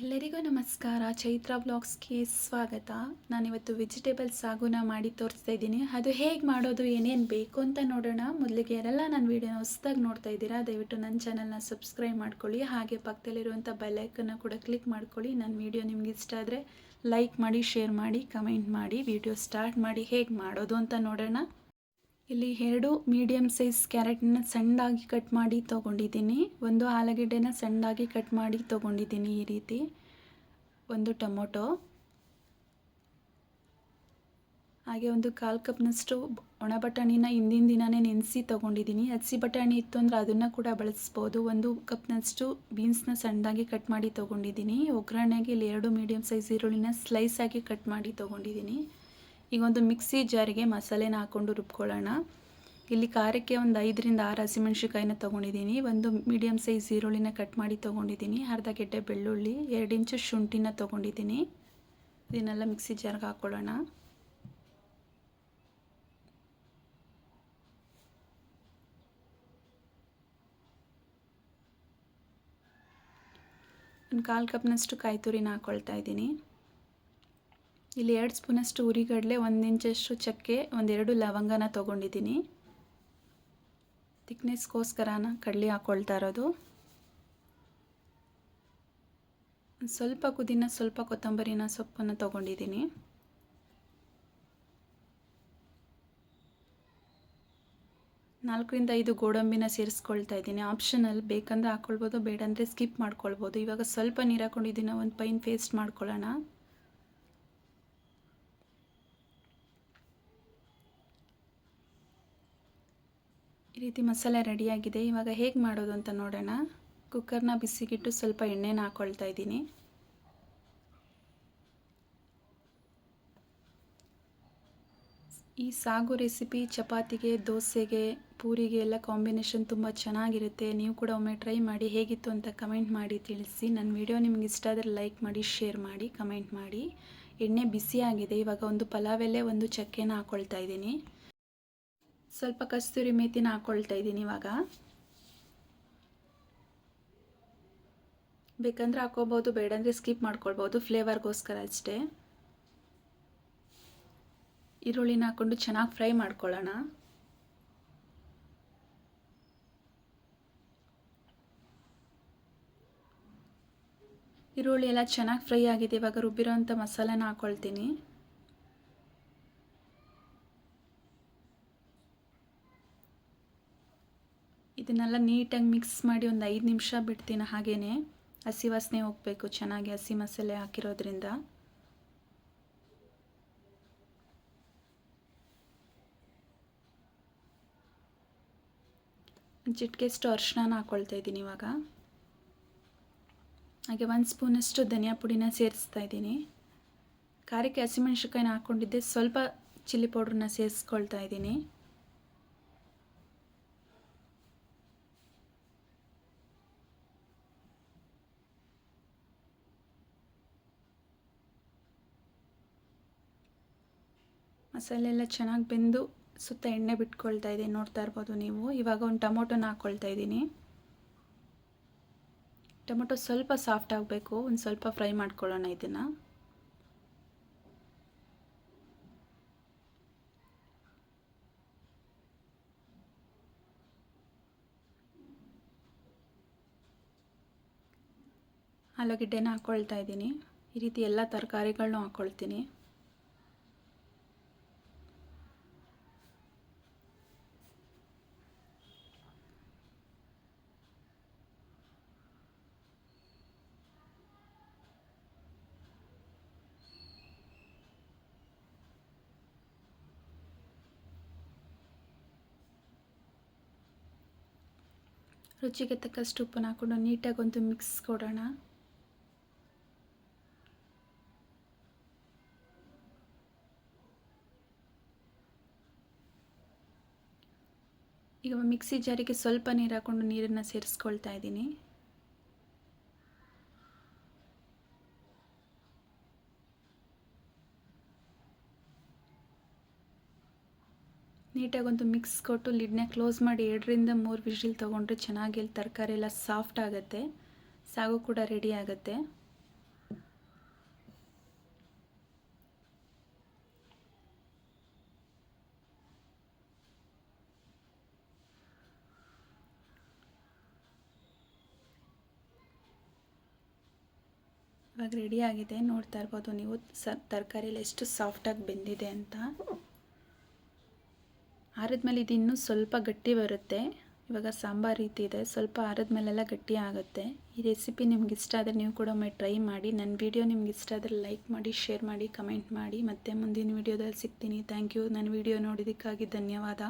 ಎಲ್ಲರಿಗೂ ನಮಸ್ಕಾರ. ಚೈತ್ರ ಬ್ಲಾಗ್ಸ್ಗೆ ಸ್ವಾಗತ. ನಾನಿವತ್ತು ವೆಜಿಟೇಬಲ್ ಸಾಗುನ ಮಾಡಿ ತೋರಿಸ್ತಾ ಇದ್ದೀನಿ. ಅದು ಹೇಗೆ ಮಾಡೋದು, ಏನೇನು ಬೇಕು ಅಂತ ನೋಡೋಣ. ಮೊದಲಿಗೆ ಯಾರೆಲ್ಲ ನನ್ನ ವೀಡಿಯೋನ ಹೊಸದಾಗಿ ನೋಡ್ತಾ ಇದ್ದೀರಾ, ದಯವಿಟ್ಟು ನನ್ನ ಚಾನಲ್ನ ಸಬ್ಸ್ಕ್ರೈಬ್ ಮಾಡ್ಕೊಳ್ಳಿ. ಹಾಗೆ ಪಕ್ಕದಲ್ಲಿರುವಂಥ ಬೆಲೈಕನ್ನು ಕೂಡ ಕ್ಲಿಕ್ ಮಾಡ್ಕೊಳ್ಳಿ. ನನ್ನ ವೀಡಿಯೋ ನಿಮ್ಗೆ ಇಷ್ಟ ಆದರೆ ಲೈಕ್ ಮಾಡಿ, ಶೇರ್ ಮಾಡಿ, ಕಮೆಂಟ್ ಮಾಡಿ, ವಿಡಿಯೋ ಸ್ಟಾರ್ಟ್ ಮಾಡಿ ಹೇಗೆ ಮಾಡೋದು ಅಂತ ನೋಡೋಣ. ಇಲ್ಲಿ ಎರಡು ಮೀಡಿಯಮ್ ಸೈಜ್ ಕ್ಯಾರೆಟ್ನ ಸಣ್ಣದಾಗಿ ಕಟ್ ಮಾಡಿ ತೊಗೊಂಡಿದ್ದೀನಿ. ಒಂದು ಆಲೂಗಡ್ಡೆನ ಸಣ್ಣದಾಗಿ ಕಟ್ ಮಾಡಿ ತೊಗೊಂಡಿದ್ದೀನಿ ಈ ರೀತಿ. ಒಂದು ಟೊಮೊಟೊ. ಹಾಗೆ ಒಂದು ಕಾಲು ಕಪ್ನಷ್ಟು ಒಣ ಬಟಾಣಿನ ಹಿಂದಿನ ದಿನವೇ ನೆನೆಸಿ ತೊಗೊಂಡಿದ್ದೀನಿ. ಹಸಿ ಬಟಾಣಿ ಇತ್ತು ಅಂದರೆ ಅದನ್ನು ಕೂಡ ಬಳಸ್ಬೋದು. ಒಂದು ಕಪ್ನಷ್ಟು ಬೀನ್ಸ್ನ ಸಣ್ಣದಾಗಿ ಕಟ್ ಮಾಡಿ ತೊಗೊಂಡಿದ್ದೀನಿ. ಒಗ್ಗರಣೆಗೆ ಇಲ್ಲಿ ಎರಡು ಮೀಡಿಯಮ್ ಸೈಜ್ ಈರುಳ್ಳಿನ ಸ್ಲೈಸ್ ಆಗಿ ಕಟ್ ಮಾಡಿ ತೊಗೊಂಡಿದ್ದೀನಿ. ಈಗ ಒಂದು ಮಿಕ್ಸಿ ಜಾರಿಗೆ ಮಸಾಲೆನ ಹಾಕ್ಕೊಂಡು ರುಬ್ಕೊಳ್ಳೋಣ. ಇಲ್ಲಿ ಖಾರಕ್ಕೆ ಒಂದು ಐದರಿಂದ ಆರು ಹಸಿಮೆಣ್ಸಿಕಾಯಿನ ತೊಗೊಂಡಿದ್ದೀನಿ. ಒಂದು ಮೀಡಿಯಮ್ ಸೈಜ್ ಈರುಳ್ಳಿನ ಕಟ್ ಮಾಡಿ ತೊಗೊಂಡಿದ್ದೀನಿ. ಅರ್ಧ ಗೆಡ್ಡೆ ಬೆಳ್ಳುಳ್ಳಿ, ಎರಡು ಇಂಚು ಶುಂಠಿನ ತೊಗೊಂಡಿದ್ದೀನಿ. ಇದನ್ನೆಲ್ಲ ಮಿಕ್ಸಿ ಜಾರ್ಗೆ ಹಾಕ್ಕೊಳ್ಳೋಣ. ಒಂದು ಕಾಲು ಕಪ್ನಷ್ಟು ಕಾಯಿ ತುರಿನ ಹಾಕ್ಕೊಳ್ತಾ ಇದ್ದೀನಿ. ಇಲ್ಲಿ ಎರಡು ಸ್ಪೂನಷ್ಟು ಉರಿಗಡಲೆ ಒಂದು ಇಂಚಷ್ಟು ಚಕ್ಕೆ ಒಂದೆರಡು ಲವಂಗನ ತೊಗೊಂಡಿದ್ದೀನಿ. ತಿಕ್ನೆಸ್ಗೋಸ್ಕರನ ಕಡಲೆ ಹಾಕ್ಕೊಳ್ತಾ ಇರೋದು. ಸ್ವಲ್ಪ ಕುದಿನ ಸ್ವಲ್ಪ ಕೊತ್ತಂಬರಿನ ಸೊಪ್ಪನ್ನು ತೊಗೊಂಡಿದ್ದೀನಿ. ನಾಲ್ಕರಿಂದ ಐದು ಗೋಡಂಬಿನ ಸೇರಿಸ್ಕೊಳ್ತಾ ಇದ್ದೀನಿ. ಆಪ್ಷನಲ್, ಬೇಕಂದ್ರೆ ಹಾಕ್ಕೊಳ್ಬೋದು ಬೇಡಂದರೆ ಸ್ಕಿಪ್ ಮಾಡ್ಕೊಳ್ಬೋದು. ಇವಾಗ ಸ್ವಲ್ಪ ನೀರು ಹಾಕ್ಕೊಂಡಿದ್ದೀನಿ ಒಂದು ಪೈನ್ ಪೇಸ್ಟ್ ಮಾಡ್ಕೊಳ್ಳೋಣ. ರೀತಿ ಮಸಾಲೆ ರೆಡಿಯಾಗಿದೆ. ಇವಾಗ ಹೇಗೆ ಮಾಡೋದು ಅಂತ ನೋಡೋಣ. ಕುಕ್ಕರ್ನ ಬಿಸಿಗಿಟ್ಟು ಸ್ವಲ್ಪ ಎಣ್ಣೆನ ಹಾಕ್ಕೊಳ್ತಾ ಇದ್ದೀನಿ. ಈ ಸಾಗು ರೆಸಿಪಿ ಚಪಾತಿಗೆ, ದೋಸೆಗೆ, ಪೂರಿಗೆ ಎಲ್ಲ ಕಾಂಬಿನೇಷನ್ ತುಂಬ ಚೆನ್ನಾಗಿರುತ್ತೆ. ನೀವು ಕೂಡ ಒಮ್ಮೆ ಟ್ರೈ ಮಾಡಿ ಹೇಗಿತ್ತು ಅಂತ ಕಮೆಂಟ್ ಮಾಡಿ ತಿಳಿಸಿ. ನನ್ನ ವಿಡಿಯೋ ನಿಮ್ಗೆ ಇಷ್ಟ ಆದರೆ ಲೈಕ್ ಮಾಡಿ, ಶೇರ್ ಮಾಡಿ, ಕಮೆಂಟ್ ಮಾಡಿ. ಎಣ್ಣೆ ಬಿಸಿಯಾಗಿದೆ. ಇವಾಗ ಒಂದು ಪಲಾವೆಲ್ಲೇ ಒಂದು ಚಕ್ಕೆನ ಹಾಕ್ಕೊಳ್ತಾ ಇದ್ದೀನಿ. ಸ್ವಲ್ಪ ಕಸ್ತೂರಿ ಮೇಥಿನ ಹಾಕ್ಕೊಳ್ತಾ ಇದ್ದೀನಿ ಇವಾಗ. ಬೇಕಂದ್ರೆ ಹಾಕೋಬೋದು ಬೇಡಂದರೆ ಸ್ಕಿಪ್ ಮಾಡ್ಕೊಳ್ಬೋದು ಫ್ಲೇವರ್ಗೋಸ್ಕರ ಅಷ್ಟೇ. ಈರುಳ್ಳಿನ ಹಾಕ್ಕೊಂಡು ಚೆನ್ನಾಗಿ ಫ್ರೈ ಮಾಡ್ಕೊಳ್ಳೋಣ. ಈರುಳ್ಳಿ ಎಲ್ಲ ಚೆನ್ನಾಗಿ ಫ್ರೈ ಆಗಿದೆ, ಇವಾಗ ರುಬ್ಬಿರೋಂಥ ಮಸಾಲೆನ ಹಾಕ್ಕೊಳ್ತೀನಿ ಇದನ್ನೆಲ್ಲ ನೀಟಾಗಿ ಮಿಕ್ಸ್ ಮಾಡಿ ಒಂದು ಐದು ನಿಮಿಷ ಬಿಡ್ತೀನಿ ಹಾಗೇ ಹಸಿ ವಾಸನೆ ಹೋಗಬೇಕು, ಚೆನ್ನಾಗಿ ಹಸಿ ಮಸಾಲೆ ಹಾಕಿರೋದ್ರಿಂದ. ಚಿಟ್ಕೆಷ್ಟು ಅರ್ಶಿನ ಹಾಕ್ಕೊಳ್ತಾ ಇದ್ದೀನಿ ಇವಾಗ. ಹಾಗೆ ಒಂದು ಸ್ಪೂನಷ್ಟು ಧನಿಯಾ ಪುಡಿನ ಸೇರಿಸ್ತಾ ಇದ್ದೀನಿ. ಖಾರಕ್ಕೆ ಹಸಿಮೆಣ್ಸಿಕಾಯಿನ ಹಾಕ್ಕೊಂಡಿದ್ದೆ, ಸ್ವಲ್ಪ ಚಿಲ್ಲಿ ಪೌಡ್ರನ್ನ ಸೇರಿಸ್ಕೊಳ್ತಾ ಇದ್ದೀನಿ. ಮಸಾಲೆ ಎಲ್ಲ ಚೆನ್ನಾಗಿ ಬೆಂದು ಸುತ್ತ ಎಣ್ಣೆ ಬಿಟ್ಕೊಳ್ತಾ ಇದ್ದೀನಿ ನೋಡ್ತಾ ಇರ್ಬೋದು ನೀವು. ಇವಾಗ ಒಂದು ಟೊಮೊಟೊನ ಹಾಕ್ಕೊಳ್ತಾ ಇದ್ದೀನಿ ಟೊಮೊಟೊ ಸ್ವಲ್ಪ ಸಾಫ್ಟ್ ಆಗಬೇಕು. ಒಂದು ಸ್ವಲ್ಪ ಫ್ರೈ ಮಾಡ್ಕೊಳ್ಳೋಣ ಇದನ್ನು. ಆಲೂಗೆಡ್ಡೆನ ಹಾಕ್ಕೊಳ್ತಾ ಇದ್ದೀನಿ ಈ ರೀತಿ ಎಲ್ಲ ತರಕಾರಿಗಳನ್ನೂ ಹಾಕ್ಕೊಳ್ತೀನಿ ರುಚಿಗೆ ತಕ್ಕಷ್ಟು ಉಪ್ಪನ್ನು ಹಾಕ್ಕೊಂಡು ನೀಟಾಗಿ ಒಂದು ಮಿಕ್ಸ್ ಕೊಡೋಣ. ಈಗ ಮಿಕ್ಸಿ ಜಾರಿಗೆ ಸ್ವಲ್ಪ ನೀರು ಹಾಕ್ಕೊಂಡು ನೀರನ್ನು ಸೇರಿಸ್ಕೊಳ್ತಾ ಇದ್ದೀನಿ. ನೀಟಾಗಿ ಒಂದು ಮಿಕ್ಸ್ ಕೊಟ್ಟು ಲಿಡ್ನ ಕ್ಲೋಸ್ ಮಾಡಿ ಎರಡರಿಂದ ಮೂರು ವಿಷಿಲ್ ತೊಗೊಂಡ್ರೆ ಚೆನ್ನಾಗಿ ಇಲ್ಲಿ ತರಕಾರಿ ಎಲ್ಲ ಸಾಫ್ಟ್ ಆಗುತ್ತೆ, ಸಾಗು ಕೂಡ ರೆಡಿ ಆಗುತ್ತೆ. ಇವಾಗ ರೆಡಿ ಆಗಿದೆ, ನೋಡ್ತಾ ಇರ್ಬೋದು ನೀವು ಸ ತರಕಾರಿಯಲ್ಲಿ ಎಷ್ಟು ಸಾಫ್ಟಾಗಿ ಬೆಂದಿದೆ ಅಂತ. ಆರಿದ್ಮೇಲೆ ಇದು ಇನ್ನೂ ಸ್ವಲ್ಪ ಗಟ್ಟಿ ಬರುತ್ತೆ. ಇವಾಗ ಸಾಂಬಾರು ರೀತಿ ಇದೆ. ಸ್ವಲ್ಪ ಆರಿದ್ಮೇಲೆಲ್ಲ ಗಟ್ಟಿ ಆಗುತ್ತೆ. ಈ ರೆಸಿಪಿ ನಿಮ್ಗೆ ಇಷ್ಟ ಆದರೆ ನೀವು ಕೂಡ ಒಮ್ಮೆ ಟ್ರೈ ಮಾಡಿ. ನನ್ನ ವಿಡಿಯೋ ನಿಮ್ಗೆ ಇಷ್ಟ ಆದರೆ ಲೈಕ್ ಮಾಡಿ, ಶೇರ್ ಮಾಡಿ, ಕಮೆಂಟ್ ಮಾಡಿ. ಮತ್ತೆ ಮುಂದಿನ ವಿಡಿಯೋದಲ್ಲಿ ಸಿಗ್ತೀನಿ. Thank you. ನನ್ನ ವಿಡಿಯೋ ನೋಡಿದ್ದಕ್ಕಾಗಿ ಧನ್ಯವಾದ.